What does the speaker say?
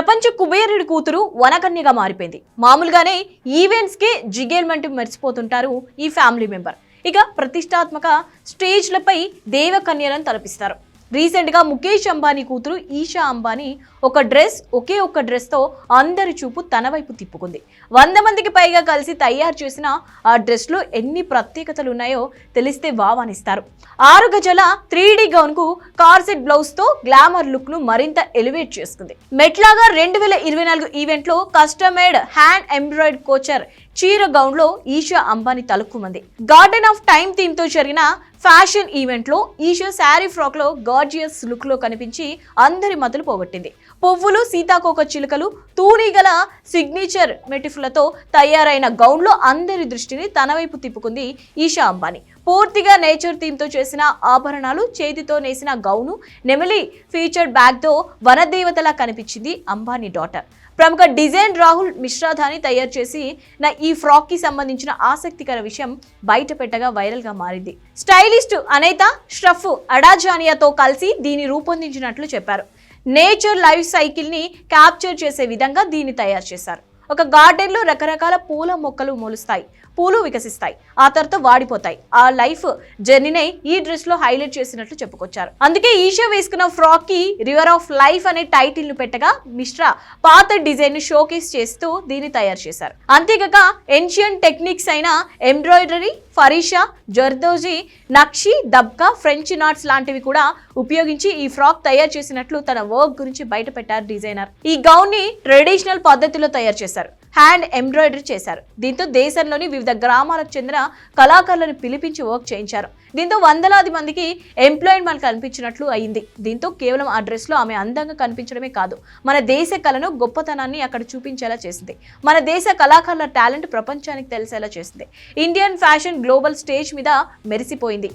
ప్రపంచ కుబేరుడి కూతురు వనకన్యగా మారిపోయింది. మామూలుగానే ఈవెంట్స్కి జిగేల్మంటూ మర్చిపోతుంటారు ఈ ఫ్యామిలీ మెంబర్ ఇక ప్రతిష్టాత్మక స్టేజ్లపై దేవకన్యలను తలపిస్తారు. రీసెంట్గా ముఖేష్ అంబానీ కూతురు ఈషా అంబానీ ఒక డ్రెస్ ఒకే ఒక్క డ్రెస్తో అందరి చూపు తన వైపు తిప్పుకుంది. వంద మందికి పైగా కలిసి తయారు చేసిన ఆ డ్రెస్లో ఎన్ని ప్రత్యేకతలు ఉన్నాయో తెలిస్తే వావానిస్తారు. ఆరు గజల త్రీ డీ గౌన్కు కార్సెట్ బ్లౌజ్తో గ్లామర్ లుక్ను మరింత ఎలివేట్ చేసుకుంది. మెట్లాగా రెండు వేల ఇరవై నాలుగు ఈవెంట్లో custom made custom made hand embroid couture చీర గౌన్లో ఈషా అంబానీ తలుక్కుమంది. గార్డెన్ ఆఫ్ టైమ్ థీమ్తో జరిగిన ఫ్యాషన్ ఈవెంట్లో ఈషా శారీ ఫ్రాక్లో గార్జియస్ లుక్లో కనిపించి అందరి మతులు పోగొట్టింది. పువ్వులు సీతాకోక చిలుకలు తూనీగల సిగ్నేచర్ మెటిఫ్లతో తయారైన గౌన్లో అందరి దృష్టిని తన వైపు తిప్పుకుంది ఈషా అంబానీ. పూర్తిగా నేచర్ థీమ్తో చేసిన ఆభరణాలు చేతితో నేసిన గౌను నెమలి ఫీచర్డ్ బ్యాగ్తో వనదేవతలా కనిపించింది అంబానీ డాటర్. ప్రముఖ డిజైన్ రాహుల్ మిశ్రాధాని తయారు చేసి నా ఈ ఫ్రాక్కి సంబంధించిన ఆసక్తికర విషయం బయట పెట్టగా వైరల్గా మారింది. స్టైలిస్ట్ అనేత ష్రఫ్ అడాజానియాతో కలిసి దీన్ని రూపొందించినట్లు చెప్పారు. నేచర్ లైఫ్ సైకిల్ని క్యాప్చర్ చేసే విధంగా దీన్ని తయారు చేశారు. ఒక గార్డెన్లో రకరకాల పూల మొక్కలు మొలుస్తాయి పూలు వికసిస్తాయి ఆ తర్వాత వాడిపోతాయి. ఆ లైఫ్ జర్నీనే ఈ డ్రెస్లో హైలైట్ చేసినట్లు చెప్పుకొచ్చారు. అందుకే ఈషా వేసుకున్న ఫ్రాక్కి రివర్ ఆఫ్ లైఫ్ అనే టైటిల్ను పెట్టగా మిశ్రా పాత డిజైన్ను షోకేస్ చేస్తూ దీన్ని తయారు చేశారు. అంతేకాక ఎన్షియన్ టెక్నిక్స్ అయిన ఎంబ్రాయిడరీ ఫరీషా జర్దోజీ నక్షి దబ్కా ఫ్రెంచ్ నాట్స్ లాంటివి కూడా ఉపయోగించి ఈ ఫ్రాక్ తయారు చేసినట్లు తన వర్క్ గురించి బయట పెట్టారు డిజైనర్. ఈ గౌన్ని ట్రెడిషనల్ పద్ధతిలో తయారు చేశారు. హ్యాండ్ ఎంబ్రాయిడరీ చేశారు. దీంతో దేశంలోని వివిధ గ్రామాలకు చెందిన కళాకారులను పిలిపించి వర్క్ చేయించారు. దీంతో వందలాది మందికి ఎంప్లాయ్మెంట్ కనిపించినట్లు అయింది. దీంతో కేవలం ఆ డ్రెస్లో ఆమె అందంగా కనిపించడమే కాదు మన దేశ కళను గొప్పతనాన్ని అక్కడ చూపించేలా చేసింది. మన దేశ కళాకారుల టాలెంట్ ప్రపంచానికి తెలిసేలా చేసింది. ఇండియన్ ఫ్యాషన్ గ్లోబల్ స్టేజ్ మీద మెరిసిపోయింది.